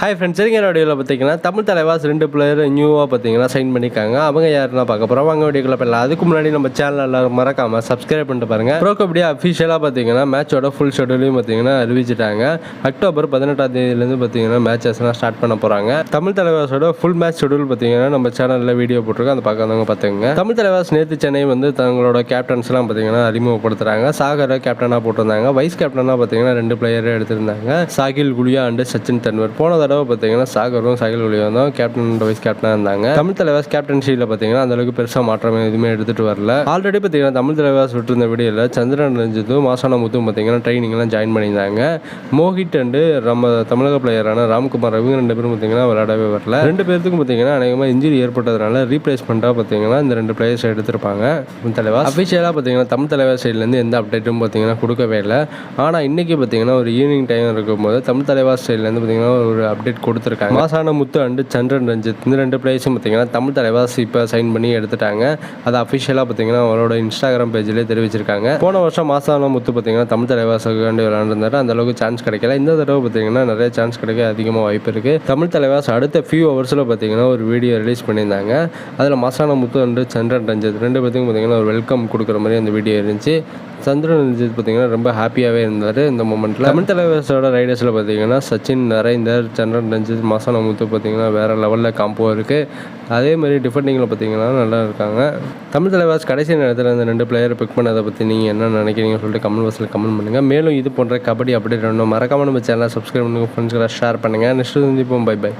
Hi friends சரிங்க. வீடியோவில் பார்த்தீங்கன்னா தமிழ் தலைவாஸ் ரெண்டு பிளேயர் நியூவாக பார்த்தீங்கன்னா சைன் பண்ணியிருக்காங்க. அவங்க யாருன்னா பார்க்க போகிறோம் அவங்க வீடியோக்குள்ள போயிடலாம். அதுக்கு முன்னாடி நம்ம சேனல் எல்லாரும் மறக்காமல் சப்ஸ்கிரைப் பண்ணிட்டு பாருங்க. ப்ரோ கபடி அஃபிஷியலாக பார்த்தீங்கன்னா மேட்சோட ஃபுல் ஷெடியூலையும் பார்த்தீங்கன்னா அறிவிச்சிட்டாங்க. அக்டோபர் பதினெட்டாம் தேதியிலேருந்து பார்த்தீங்கன்னா மேட்சஸ்லாம் ஸ்டார்ட் பண்ண போகிறாங்க தமிழ் தலைவாஸோட ஃபுல் மேட்ச் ஷெடியூல் பார்த்தீங்கன்னா நம்ம சேனலில் வீடியோ போட்டிருக்கோம். அதை பார்க்காதவங்க பார்த்துங்க தமிழ் தலைவாஸ் நேற்று சென்னை வந்து தங்களோட கேப்டன்ஸ்லாம் பார்த்தீங்கன்னா அறிமுகப்படுத்துகிறாங்க சாகரை கேப்டனாக போட்டிருந்தாங்க. வைஸ் கேப்டனாக பார்த்தீங்கன்னா ரெண்டு பிளேயரை எடுத்திருந்தாங்க. சாகில் குலியா அண்டு சச்சின் தன்வர். போன தடவை பார்த்தீங்கன்னா சாகரும் சாகில் ஒளியும் தான் கேப்டன் வைஸ் கேப்டனாக இருந்தாங்க. தமிழ் தலைவாஸ் கேப்டன்ஷியில் பார்த்தீங்கன்னா அந்த அளவுக்கு பெருசாக மாற்றம் எதுவுமே எடுத்துகிட்டு வரல. ஆல்ரெடி பார்த்தீங்கன்னா தமிழ் தலைவாஸ் விட்டுருந்த வீடியோவில் சந்திரன் ரஞ்சித்தும் மாசான முத்தும் பார்த்தீங்கன்னா ட்ரைனிங்லாம் ஜாயின் பண்ணியிருந்தாங்க. மோஹித் அண்டு நம்ம தமிழக பிளேயரான ராம்குமார் ரவிங்க ரெண்டு பேரும் பார்த்தீங்கன்னா விளையாடவே வரல. ரெண்டு பேருக்கும் பார்த்தீங்கன்னா அநேகமாக இன்ஜுரி ஏற்பட்டதுனால ரீப்ளேஸ்மெண்ட்டாக பார்த்தீங்கன்னா இந்த ரெண்டு பிளேயர்ஸ் எடுத்திருப்பாங்க. தமிழ் தலைவாஸ். அஃபிஷியலாக பார்த்தீங்கன்னா தமிழ் தலைவாஸ் சைட்லேருந்து எந்த அப்டேட்டும் பார்த்தீங்கன்னா கொடுக்கவே இல்லை. ஆனால் இன்றைக்கி பார்த்தீங்கன்னா ஒரு ஈவினிங் டைம் இருக்கும்போது தமிழ் தலைவாஸ் சைட்லேருந்து பார்த்தீங்கன்னா ஒரு அப்டேட் கொடுத்துருக்காங்க. மாசான முத்து அண்டு சந்திரன் ரஞ்சித் இந்த ரெண்டு பிளேயர்ஸும் பார்த்தீங்கன்னா தமிழ் தலைவாஸ் இப்போ சைன் பண்ணி எடுத்துட்டாங்க. அது அஃபிஷியலாக பார்த்தீங்கன்னா அவரோட இன்ஸ்டாகிராம் பேஜ்லேயே தெரிவிச்சிருக்காங்க. போன வருஷம் மாசான முத்து பார்த்தீங்கன்னா தமிழ் தலைவாசுக்கு வேண்டி விளையாண்டுருந்தாரு. அந்த அளவுக்கு சான்ஸ் கிடைக்கல. இந்த தடவை பார்த்தீங்கன்னா நிறைய சான்ஸ் கிடைக்க அதிகமாக வாய்ப்பு இருக்குது தமிழ் தலைவாஸ் அடுத்த ஃபியூ ஹவர்ஸில் பார்த்தீங்கன்னா ஒரு வீடியோ ரிலீஸ் பண்ணியிருந்தாங்க. அதில் மாசான முத்து அண்டு சந்திரன் ரஞ்சித் ரெண்டு பேத்துக்கும் பார்த்தீங்கன்னா ஒரு வெல்கம் கொடுக்குற மாதிரி அந்த வீடியோ இருந்துச்சு. சந்திரன் ரஞ்சித் பார்த்தீங்கன்னா ரொம்ப ஹாப்பியாகவே இருந்தார் இந்த மூமெண்ட்டில் தமிழ் தலைவாஸோட ரைடர்ஸில் பார்த்தீங்கன்னா சச்சின் நரேந்தர் சந்திரன் ரஞ்சித் மசாலா முத்து பார்த்தீங்கன்னா வேறு லெவலில் காம்போ இருக்குது அதே மாதிரி டிஃபெண்டிங்கில் பார்த்தீங்கன்னா நல்லா இருக்காங்க. தமிழ் தலைவாஸ் கடைசி நேரத்தில் இந்த ரெண்டு பிளேயரை பிக் பண்ணதை பற்றி நீங்கள் என்ன நினைக்கிறீங்கன்னு சொல்லிட்டு கமெண்ட் பாக்ஸில் கமெண்ட் பண்ணுங்கள் மேலும் இது போன்ற கபடி அப்டேட் வேணும் மறக்காமல் நம்ம சேனலை சப்ஸ்கிரைப் பண்ணுங்கள் ஃப்ரெண்ட்ஸ்களை ஷேர் பண்ணுங்கள் நெக்ஸ்ட் சந்திப்போம். Bye bye